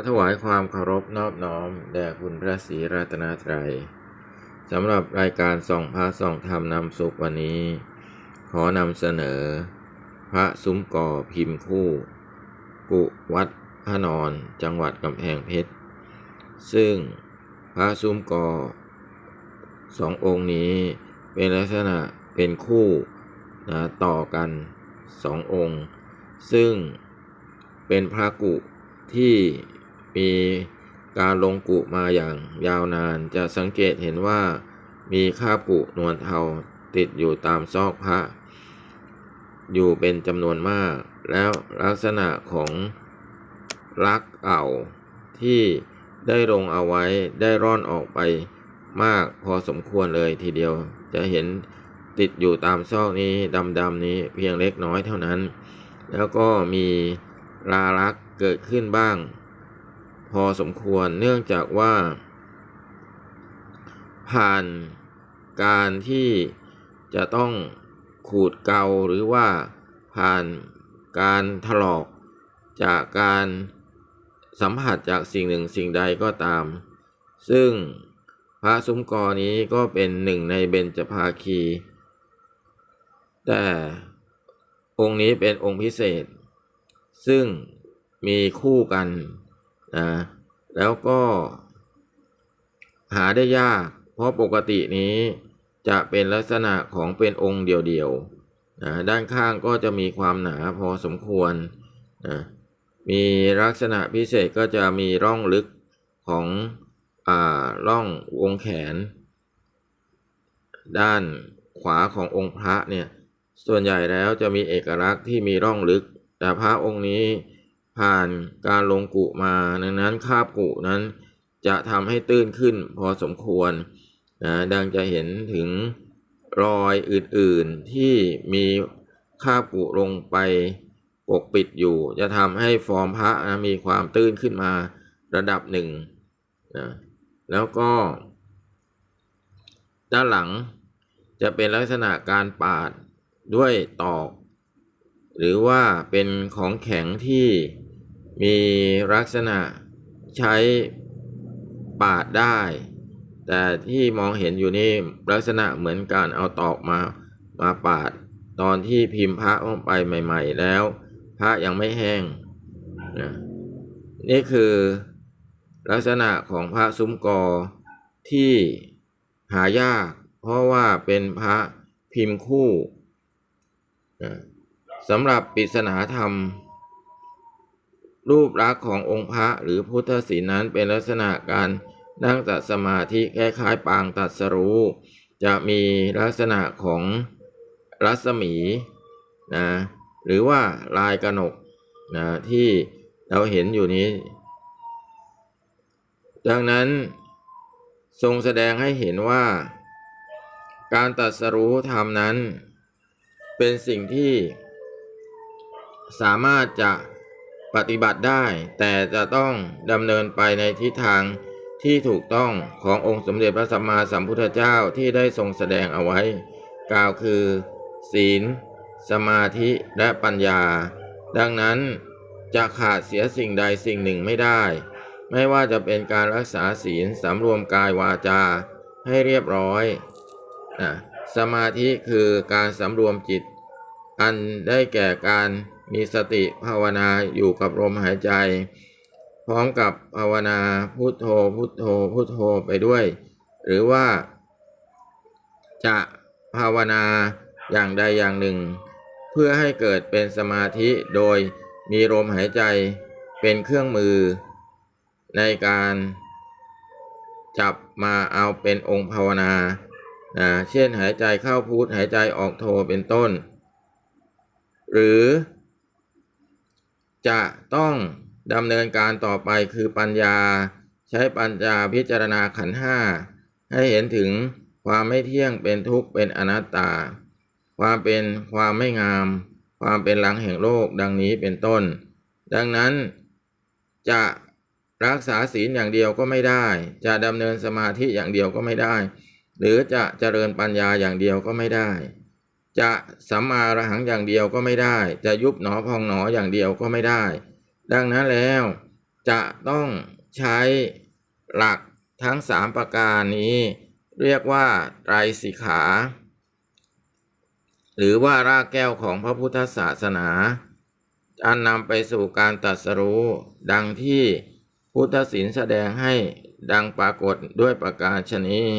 ขอถวายความเคารพนอบน้อม แด่คุณพระศรีรัตนตรัยสำหรับรายการส่องพระส่องธรรมนำสุขวันนี้ ขอนำเสนอ พระซุ้มก่อพิมพ์คู่ กุวัดพระนอนจังหวัดกำแพงเพชร ซึ่งพระซุ้มก่อสององค์นี้เป็นลักษณะเป็นคู่นะต่อกันสององค์ ซึ่งเป็นพระกุที่ มีการลงกุมาอย่างยาวนาน จะสังเกตเห็นว่ามีคาบกุนวลเทาติดอยู่ตามซอกพระ อยู่เป็นจำนวนมาก แล้วลักษณะของลักเก่าที่ได้ลงเอาไว้ได้ร่อนออกไปมากพอสมควรเลยทีเดียว จะเห็นติดอยู่ตามซอกนี้ดำๆนี้เพียงเล็กน้อยเท่านั้น แล้วก็มีลาลักษ์เกิดขึ้นบ้าง พอสมควรเนื่องจากว่า ผ่านการที่จะต้องขูดเกาหรือว่าผ่านการถลอกจากการสัมผัสจากสิ่งหนึ่งสิ่งใดก็ตาม ซึ่งพระซุ้มกอนี้ก็เป็นหนึ่งในเบญจภาคี แต่องค์นี้เป็นองค์พิเศษ ซึ่งมีคู่กัน นะแล้วก็หาได้ยาก เพราะปกตินี้จะเป็นลักษณะของเป็นองค์เดียวๆนะด้านข้างก็จะมีความหนาพอสมควรนะมีลักษณะพิเศษก็จะมีร่องลึกของอ่าร่องวงแขน ด้านขวาขององค์พระเนี่ยส่วนใหญ่แล้วจะมีเอกลักษณ์ที่มีร่องลึก แต่พระองค์นี้ ผ่านการลงกุมา ดังนั้นคาบกุนั้นจะทำให้ตื้นขึ้นพอสมควรนะดังจะเห็นถึงรอยอื่นๆที่มีคาบกุลงไปปกปิดอยู่ จะทำให้ฟอร์มพระนะมีความตื้นขึ้นมาระดับหนึ่งนะแล้วก็ ด้านหลังจะเป็นลักษณะการปาดด้วยตอก หรือว่าเป็นของแข็งที่ มีลักษณะใช้ปาดได้ แต่ที่มองเห็นอยู่นี่ลักษณะเหมือนการเอาตอกมามาปาด ตอนที่พิมพ์พระลงไปใหม่ ๆ แล้ว พระยังไม่แห้งนะนี่คือลักษณะของพระซุ้มกอที่หายาก เพราะว่าเป็นพระพิมพ์คู่นะสำหรับปริศนาธรรม รูปลักษณ์ขององค์พระหรือพุทธศีลนั้นเป็นลักษณะการนั่งตัดสมาธิคล้ายๆปางตัดสรู้ จะมีลักษณะของรัศมีนะหรือว่าลายกระหนกนะที่เราเห็นอยู่นี้ ดังนั้นทรงแสดงให้เห็นว่า การตัดสรู้ธรรมนั้น เป็นสิ่งที่สามารถจะ ปฏิบัติได้ แต่จะต้องดำเนินไปในทิศทางที่ถูกต้องขององค์สมเด็จพระสัมมาสัมพุทธเจ้าที่ได้ทรงแสดงเอาไว้ กล่าวคือ ศีล สมาธิและปัญญา ดังนั้นจะขาดเสียสิ่งใดสิ่งหนึ่งไม่ได้ ไม่ว่าจะเป็นการรักษาศีลสำรวมกายวาจาให้เรียบร้อยนะสมาธิคือการสำรวมจิต อันได้แก่การ มีสติภาวนาอยู่กับลมหายใจ พร้อมกับภาวนาพุทโธพุทโธพุทโธไปด้วย หรือว่า จะภาวนาอย่างใดอย่างหนึ่ง เพื่อให้เกิดเป็นสมาธิโดยมีลมหายใจเป็นเครื่องมือ ในการจับมาเอาเป็นองค์ภาวนานะเช่นหายใจเข้าพุทหายใจออกโทเป็นต้น หรือ จะต้องดำเนินการต่อไปคือปัญญา ใช้ปัญญาพิจารณาขันห้าให้เห็นถึงความไม่เที่ยงเป็นทุกข์เป็นอนัตตา ความเป็นความไม่งาม ความเป็นหลังแห่งโลกดังนี้เป็นต้น ดังนั้นจะรักษาศีลอย่างเดียวก็ไม่ได้ จะดำเนินสมาธิอย่างเดียวก็ไม่ได้ หรือจะเจริญปัญญาอย่างเดียวก็ไม่ได้ จะสัมมาระหังอย่างเดียวก็ไม่ได้ จะยุบหนอพองหนออย่างเดียวก็ไม่ได้ ดังนั้นแล้วจะต้องใช้หลักทั้งสามประการนี้ เรียกว่าไตรสิกขา หรือว่ารากแก้วของพระพุทธศาสนาอันนำไปสู่การตรัสรู้ ดังที่พุทธศิลแสดงให้ดังปรากฏด้วยประการชนี้